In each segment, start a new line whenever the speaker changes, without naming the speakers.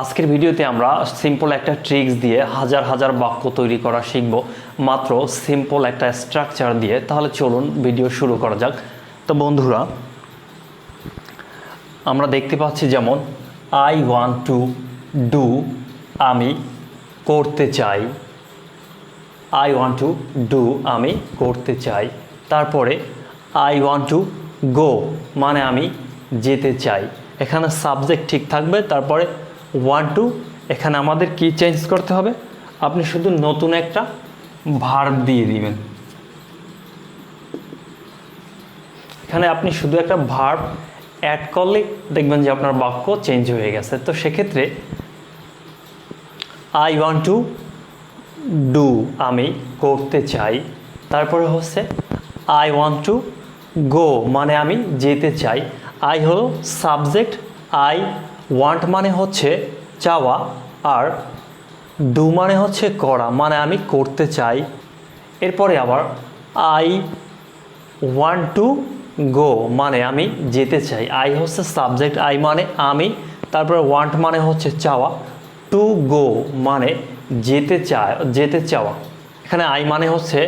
আজকের ভিডিওতে আমরা সিম্পল একটা ট্রিক্স দিয়ে হাজার হাজার বাক্য তৈরি করা শিখব। মাত্র সিম্পল একটা স্ট্রাকচার দিয়ে। তাহলে চলুন ভিডিও শুরু করা যাক। তো বন্ধুরা, আমরা দেখতে পাচ্ছি যেমন আই ওয়ান্ট টু ডু আমি করতে চাই। আই ওয়ান্ট টু ডু আমি করতে চাই। তারপরে আই ওয়ান্ট টু গো মানে আমি যেতে চাই। এখানে সাবজেক্ট ঠিক থাকবে। তারপরে ওয়ান টু এখানে আমাদের কি চেঞ্জ করতে হবে? আপনি শুধু নতুন একটা ভার্ব দিয়ে দিবেন। এখানে আপনি শুধু একটা ভার্ব অ্যাড করলে দেখবেন যে আপনার বাক্য চেঞ্জ হয়ে গেছে। তো সেক্ষেত্রে আই ওয়ান্ট টু ডু আমি করতে চাই। তারপরে হচ্ছে আই ওয়ান্ট টু গো মানে আমি যেতে চাই। আই হলো সাবজেক্ট আই ওয়ান্ট মানে হচ্ছে চাওয়া আর ডু মানে হচ্ছে করা মানে আমি করতে চাই। এরপরে আবার আই ওয়ান্ট টু গো মানে আমি যেতে চাই। আই হচ্ছে সাবজেক্ট আই মানে আমি, তারপরে ওয়ান্ট মানে হচ্ছে চাওয়া। টু গো মানে যেতে চায়, যেতে চাওয়া। এখানে আই মানে হচ্ছে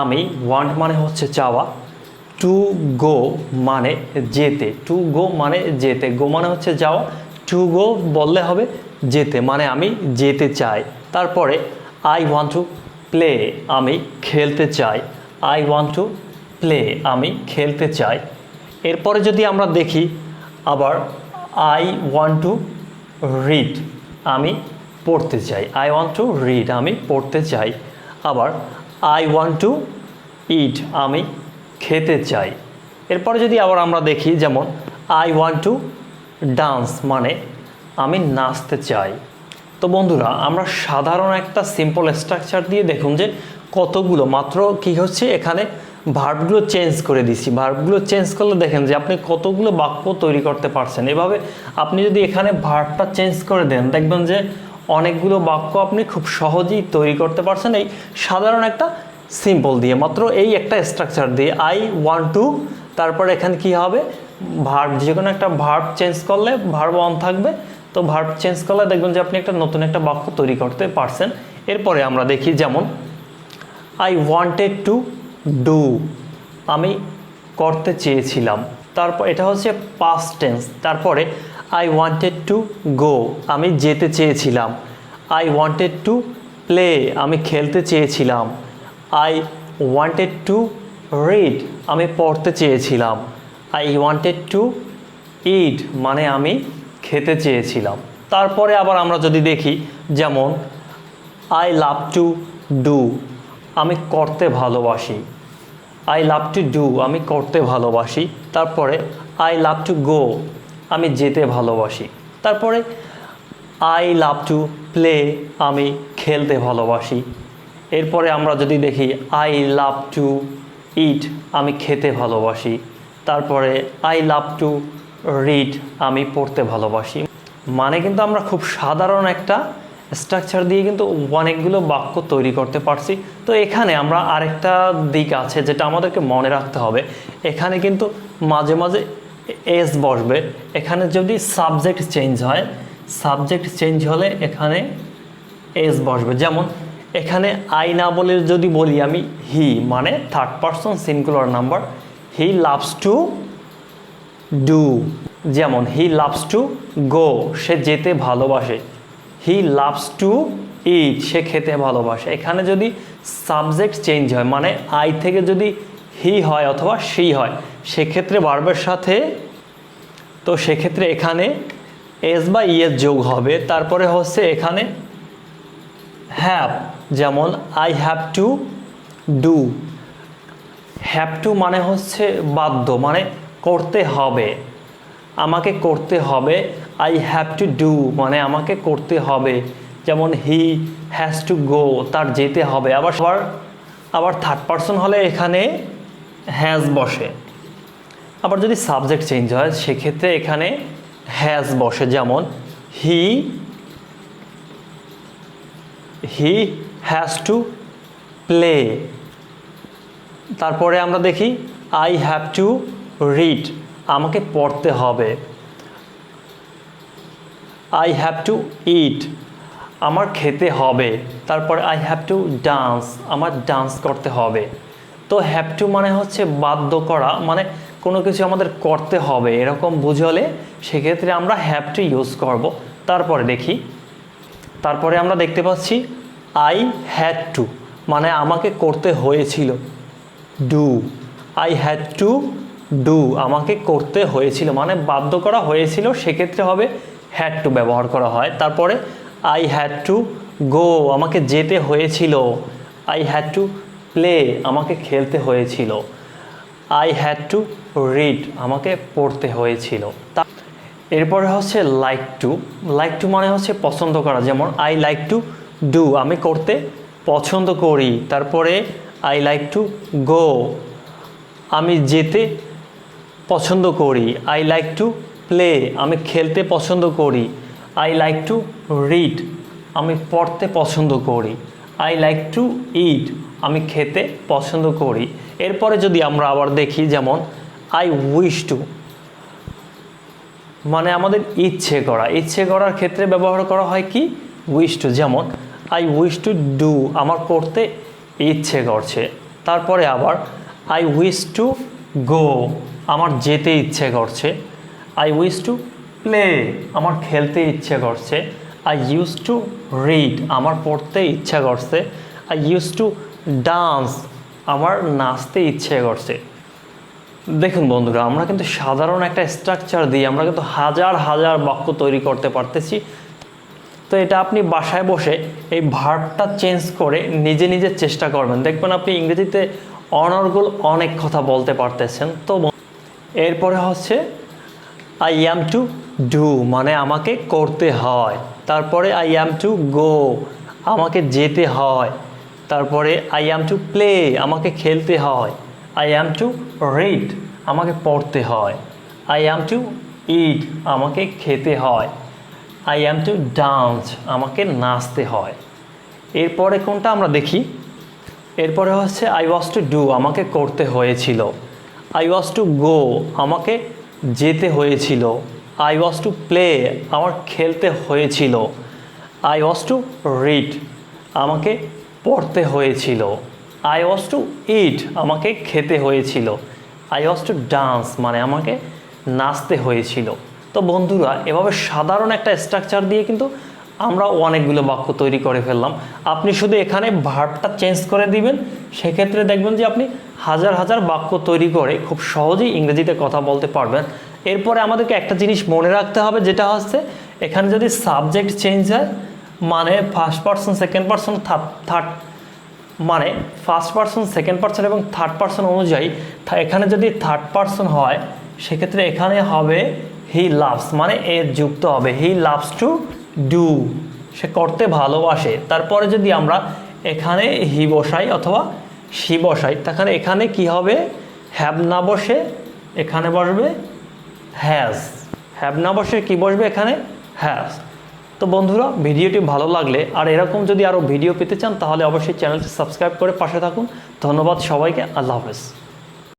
আমি ওয়ান্ট মানে হচ্ছে চাওয়া। টু গো মানে যেতে টু গো মানে যেতে গো মানে হচ্ছে যাওয়া টু গো বললে হবে যেতে মানে আমি যেতে চাই। তারপরে আই ওয়ান্ট টু প্লে আমি খেলতে চাই। আই ওয়ান্ট টু প্লে আমি খেলতে চাই। এরপরে যদি আমরা দেখি, আবার আই ওয়ান্ট টু রিড আমি পড়তে চাই। আই ওয়ান্ট টু রিড আমি পড়তে চাই। আবার আই ওয়ান্ট টু ইট আমি খেতে চাই। এরপরে যদি আবার আমরা দেখি, যেমন আই ওয়ান্ট টু ডান্স মানে আমি নাচতে চাই। তো বন্ধুরা, আমরা সাধারণ একটা সিম্পল স্ট্রাকচার দিয়ে দেখুন যে কতগুলো, মাত্র কি হচ্ছে, এখানে ভার্বগুলো চেঞ্জ করে দিছি। ভার্বগুলো চেঞ্জ করলে দেখেন যে আপনি কতগুলো বাক্য তৈরি করতে পারছেন। এভাবে আপনি যদি এখানে ভার্বটা চেঞ্জ করে দেন, দেখবেন যে অনেকগুলো বাক্য আপনি খুব সহজেই তৈরি করতে পারছেন। এই সাধারণ একটা সিম্পল দিয়ে, মাত্র এই একটা স্ট্রাকচার দিয়ে আই ওয়ান টু তারপর এখানে কি হবে? ভার্ব যে কোনো একটা ভার্ব চেঞ্জ করলে ভার্ব অন থাকবে। তো ভার্ব চেঞ্জ করলে দেখবেন যে আপনি একটা নতুন একটা বাক্য তৈরি করতে পারছেন। এরপরে আমরা দেখি যেমন আই ওয়ান্টেড টু ডু আমি করতে চেয়েছিলাম। তারপর এটা হচ্ছে পাস্ট টেন্স তারপরে আই ওয়ান্টেড টু গো আমি যেতে চেয়েছিলাম। আই ওয়ান্টেড টু প্লে আমি খেলতে চেয়েছিলাম। আই ওয়ান্টেড টু রিড আমি পড়তে চেয়েছিলাম। আই ওয়ান্টেড টু ইট মানে আমি খেতে চেয়েছিলাম। তারপরে আবার আমরা যদি দেখি, যেমন আই লাভ টু ডু আমি করতে ভালোবাসি। আই লাভ টু ডু আমি করতে ভালোবাসি। তারপরে আই লাভ টু গো আমি যেতে ভালোবাসি। তারপরে আই লাভ টু প্লে আমি খেলতে ভালোবাসি। এরপরে আমরা যদি দেখি আই লাভ টু ইট আমি খেতে ভালোবাসি। তারপরে আই লাভ টু রিড আমি পড়তে ভালোবাসি। মানে কিন্তু আমরা খুব সাধারণ একটা স্ট্রাকচার দিয়ে কিন্তু অনেকগুলো বাক্য তৈরি করতে পারছি। তো এখানে আমরা আরেকটা দিক আছে যেটা আমাদেরকে মনে রাখতে হবে। এখানে কিন্তু মাঝে মাঝে এস বসবে। এখানে যদি সাবজেক্ট চেঞ্জ হয় সাবজেক্ট চেঞ্জ হলে এখানে এস বসবে। যেমন এখানে আই না বলে যদি বলি আমি হি মানে third person singular number he loves to do যেমন হি লাভস টু গো সে যেতে ভালোবাসে। হি লাভস টু ইট সে খেতে ভালোবাসে। এখানে যদি সাবজেক্ট চেঞ্জ হয় মানে আই থেকে যদি হি হয় অথবা সি হয়, সেক্ষেত্রে বার্বের সাথে, তো সেক্ষেত্রে এখানে এস বা ইএস যোগ হবে। তারপরে হচ্ছে এখানে হ্যাভ যেমন I have to do have to মানে হচ্ছে বাধ্য মানে করতে হবে। আমাকে করতে হবে। আই হ্যাভ টু ডু মানে আমাকে করতে হবে। যেমন হি হ্যাজ টু গো তার যেতে হবে। আবার সবার, আবার থার্ড পার্সন হলে এখানে হ্যাজ বসে। আবার যদি সাবজেক্ট চেঞ্জ হয়, সেক্ষেত্রে এখানে হ্যাজ বসে। যেমন he he has to play তারপরে আমরা দেখি আই হ্যাভ টু রিড আমাকে পড়তে হবে। আই হ্যাভ টু ইট আমার খেতে হবে। তারপরে আই হ্যাভ টু ডান্স আমার ডান্স করতে হবে। তো হ্যাভ টু মানে হচ্ছে বাধ্য করা মানে কোনো কিছু আমাদের করতে হবে। এরকম বুঝলে সেক্ষেত্রে আমরা হ্যাভ টু ইউজ করব। তারপরে দেখি। তারপরে আমরা দেখতে পাচ্ছি আই হ্যাড টু মানে আমাকে করতে হয়েছিল। Do I had to do আমাকে করতে হয়েছিল। মানে বাধ্য করা হয়েছিল, সেক্ষেত্রে হবে হ্যাড টু ব্যবহার করা হয়। তারপরে আই হ্যাড টু গো আমাকে যেতে হয়েছিল। আই হ্যাড টু প্লে আমাকে খেলতে হয়েছিল। আই হ্যাড টু রিড আমাকে পড়তে হয়েছিল। তা এরপরে হচ্ছে লাইক টু লাইক টু মানে হচ্ছে পছন্দ করা। যেমন আই লাইক টু ডু আমি করতে পছন্দ করি। তারপরে আই লাইক টু গো আমি যেতে পছন্দ করি। আই লাইক টু প্লে আমি খেলতে পছন্দ করি। আই লাইক টু রিড আমি পড়তে পছন্দ করি। আই লাইক টু ইট আমি খেতে পছন্দ করি। এরপরে যদি আমরা আবার দেখি, যেমন আই উইশ টু মানে আমাদের ইচ্ছে করা। ইচ্ছে করার ক্ষেত্রে ব্যবহার করা হয় কি? উইশ টু যেমন আই উইশ টু ডু আমার করতে ইচ্ছে করছে। তারপরে আবার আই উইশ টু গো আমার যেতে ইচ্ছে করছে। আই উইশ টু প্লে আমার খেলতে ইচ্ছে করছে। আই ইউজ টু রিড আমার পড়তে ইচ্ছা করছে। আই ইউজ টু ডান্স আমার নাচতে ইচ্ছে করছে। দেখুন বন্ধুরা, আমরা কিন্তু সাধারণ একটা স্ট্রাকচার দিয়ে আমরা কিন্তু হাজার হাজার বাক্য তৈরি করতে পারতেছি। তো এটা আপনি বাসায় বসে এই ভার্বটা চেঞ্জ করে নিজে নিজে চেষ্টা করবেন। দেখবেন আপনি ইংরেজিতে অনর্গল অনেক কথা বলতে পারতেছেন। তো এরপরে হচ্ছে আই অ্যাম টু ডু মানে আমাকে করতে হয়। তারপরে আই অ্যাম টু গো আমাকে যেতে হয়। তারপরে আই অ্যাম টু প্লে আমাকে খেলতে হয়। আই অ্যাম টু রিড আমাকে পড়তে হয়। আই অ্যাম টু ইট আমাকে খেতে হয়। আই অ্যাম টু ডান্স আমাকে নাচতে হয়। এরপরে কোনটা আমরা দেখি? এরপরে হচ্ছে আই ওয়াজ টু ডু আমাকে করতে হয়েছিল। আই ওয়াজ টু গো আমাকে যেতে হয়েছিল। আই ওয়াজ টু প্লে আমার খেলতে হয়েছিল। আই ওয়াজ টু রিড আমাকে পড়তে হয়েছিল। আই ওয়াজ টু ইট আমাকে খেতে হয়েছিল। আই ওয়াজ টু ডান্স মানে আমাকে নাচতে হয়েছিল। তো বন্ধুরা, এভাবে সাধারণ একটা স্ট্রাকচার দিয়ে কিন্তু আমরা অনেকগুলো বাক্য তৈরি করে ফেললাম। আপনি শুধু এখানে ভার্বটা চেঞ্জ করে দিবেন, সেক্ষেত্রে দেখবেন যে আপনি হাজার হাজার বাক্য তৈরি করে খুব সহজেই ইংরেজিতে কথা বলতে পারবেন। এরপরে আমাদেরকে একটা জিনিস মনে রাখতে হবে, যেটা হচ্ছে এখানে যদি সাবজেক্ট চেঞ্জ হয় মানে first person second person third মানে ফার্স্ট পার্সন সেকেন্ড পার্সন এবং থার্ড পার্সন অনুযায়ী এখানে যদি থার্ড পার্সন হয়, সেক্ষেত্রে এখানে হবে হি লাভস মানে এর যুক্ত হবে। হি লাভস টু ডু সে করতে ভালোবাসে। তারপরে যদি আমরা এখানে হি বসাই অথবা সি বসাই, তাহলে এখানে কি হবে? হ্যাভ না বসে এখানে বসবে হ্যাজ হ্যাভ না বসে কি বসবে এখানে? হ্যাজ তো বন্ধুরা, ভিডিওটি ভালো লাগলে আর এরকম যদি আরও ভিডিও পেতে চান, তাহলে অবশ্যই চ্যানেলটি সাবস্ক্রাইব করে পাশে থাকুন। ধন্যবাদ সবাইকে। আল্লাহ হাফেজ।